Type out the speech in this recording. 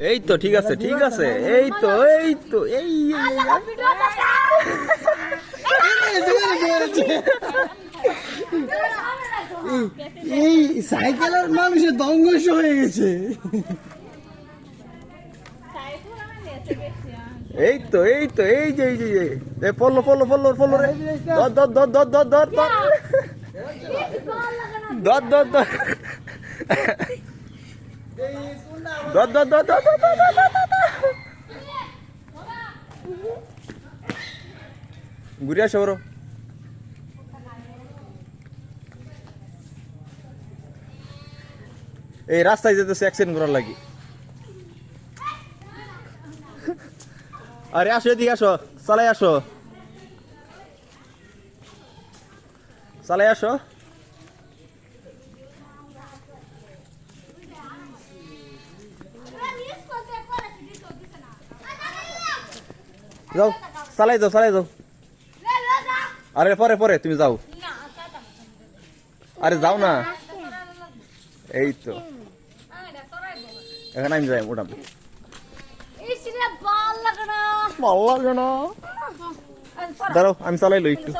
এই তো ঠিক আছে ঠিক আছে। এই তো এই তো এই এই, সাইকেলের মানুষের দঙ্গস হয়ে গেছে। এই তো এই তো এই যে এই যে এই। এ পড়ল পড়ল পড়ল পড়ল রে। ধর ধর ধর ধর ধর ধর ধর ধর ধর। দর দর দর দর ঘুরে আসো ওরো এই রাস্তায় যেতে সে অ্যাক্সিডেন্ট করার লাগে। আরে আসো এদিকে আসো চালাই আসো। চালাই আসো। যাও, চালাই যাও চালাই যাও। আরে, পরে পরে, তুমি যাও। আরে, যাও না। এই তো। এখানে আমি যাই, ওটা। ভালো লাগে না। দাঁড়াও, আমি চালাই লই একটু।